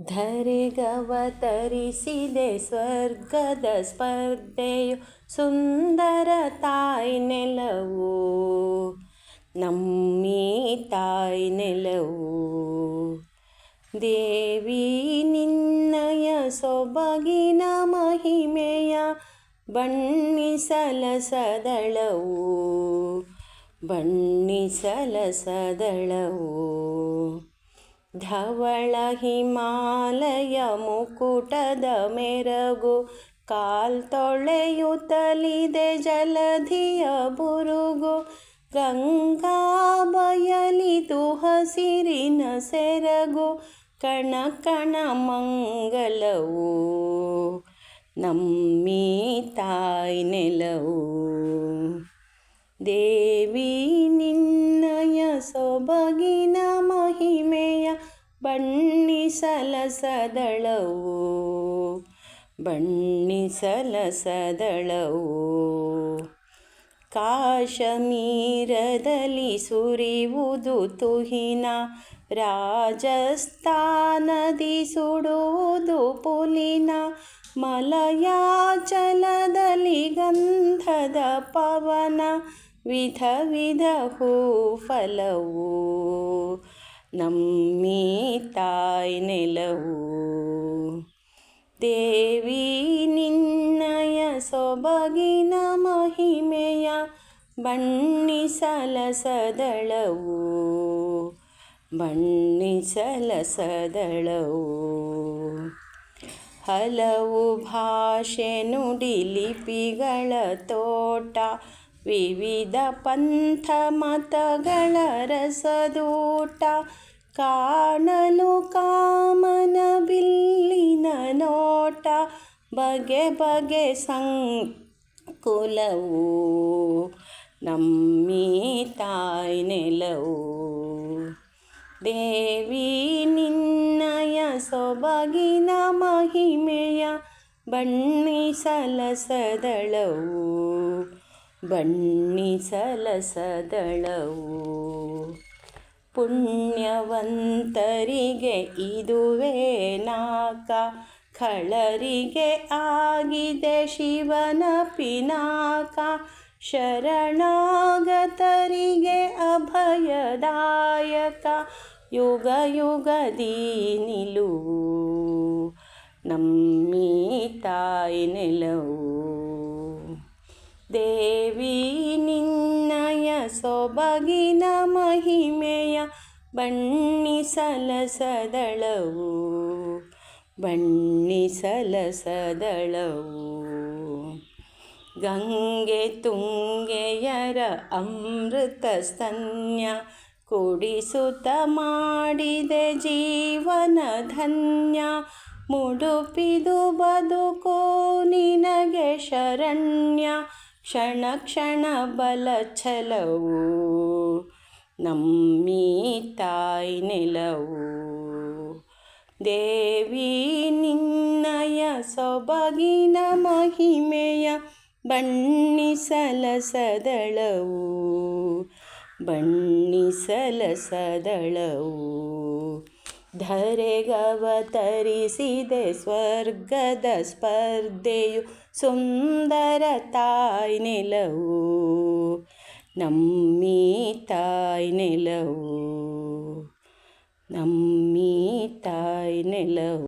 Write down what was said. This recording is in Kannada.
ಧರೆಗವತರಿಸಿದೆ ಸ್ವರ್ಗದ ಸ್ಪರ್ಧೆಯು ಸುಂದರ ತಾಯಿ ನೆಲವು. ನಮ್ಮಿ ತಾಯಿ ನೆಲವು. ದೇವಿ ನಿನ್ನಯ ಸೊಬಗಿನ ಮಹಿಮೆಯ ಬಣ್ಣಿಸಲ ಸದಳವು. ಬಣ್ಣಿಸಲ ಸದಳವು. ಧವಳ ಹಿಮಾಲಯ ಮುಕುಟದ ಮೆರಗು ಕಾಲ್ತೊಳೆಯುತ್ತಲಿದೆ ಜಲಧಿಯ ಬುರುಗು ಗಂಗಾ ಬಯಲಿತು ಹಸಿರಿನ ಸೆರಗು ಕಣ ಕಣ ಮಂಗಲವು ನಮ್ಮಿ ತಾಯಿ ನೆಲವು ದೇವಿ ಬಣ್ಣಿಸಲ ಸದಳವು ಬಣ್ಣಿಸಲ ಸದಳವು ಕಾಶ್ಮೀರದಲ್ಲಿ ಸುರಿಯುವುದು ತುಹಿನ ರಾಜಸ್ಥಾನದಿ ಸುಡುವುದು ಪುಲಿನ ಮಲಯಾಚಲದಲ್ಲಿ ಗಂಧದ ಪವನ ವಿಧ ವಿಧ ಹೂಫಲವು ನಮ್ಮಿ ತಾಯಿ ನೆಲವು. ದೇವಿ, ನಿನ್ನಯ ಸೊಬಗಿನ ಮಹಿಮೆಯ ಬಣ್ಣಿಸಲ ಬಣ್ಣಿಸಲಸದಳವು ಬಣ್ಣಿಸಲ ಸದಳವು ಹಲವು ಭಾಷೆ ನುಡಿ ಲಿಪಿಗಳ ತೋಟ ವಿವಿಧ ಪಂಥ ಮತಗಳ ರಸದೂಟ ಕಾಣಲು ಕಾಮನ ಬಿಲ್ಲಿನ ನೋಟ. ಬಗೆ ಬಗೆ ಸಂಕುಲವು ನಮ್ಮಿ ತಾಯಿ ನೆಲವು. ದೇವಿ ನಿನ್ನಯ ಸೊಬಗಿನ ಮಹಿಮೆಯ ಬಣ್ಣಿಸಲ ಸದಳವು ಬಣ್ಣಿಸಲ ಸದಳವು ಪುಣ್ಯವಂತರಿಗೆ ಇದುವೇ ನಾಕ. ಖಳರಿಗೆ ಆಗಿದೆ ಶಿವನ ಪಿನಾಕ. ಶರಣಾಗತರಿಗೆ ಅಭಯದಾಯಕ. ಯುಗ ಯುಗದಿ ನಿಲುವು. ನಮ್ಮಿ ತಾಯಿ ನೆಲವು. ಸೊಬಗಿನ ಮಹಿಮೆಯ ಬಣ್ಣಿಸಲ ಬಣ್ಣಿಸಲಸದಳವು ಬಣ್ಣಿಸಲ ಸದಳವು ಗಂಗೆ ತುಂಗೆಯರ ಅಮೃತ ಸ್ತನ್ಯ ಕುಡಿಸುತ್ತ ಮಾಡಿದೆ ಜೀವನ ಧನ್ಯ. ಮುಡುಪಿದು ಬದುಕೋ ನಿನಗೆ ಶರಣ್ಯ. ಕ್ಷಣ ಕ್ಷಣ ಬಲ ಛಲವು. ನಮ್ಮಿ ತಾಯಿ ನೆಲವು. ದೇವಿ ನಿನ್ನಯ ಸೊಬಗಿನ ಮಹಿಮೆಯ ಬಣ್ಣಿಸಲ ಸದಳವು ಬಣ್ಣಿಸಲ ಸದಳವು ಧರೆಗವತರಿಸಿದೆ ಸ್ವರ್ಗದ ಸ್ಪರ್ಧೆಯು ಸುಂದರ ತಾಯಿ ನೆಲವು ನಮ್ಮಿ ತಾಯಿ ನೆಲವು ನಮ್ಮಿ ತಾಯಿ ನೆಲವು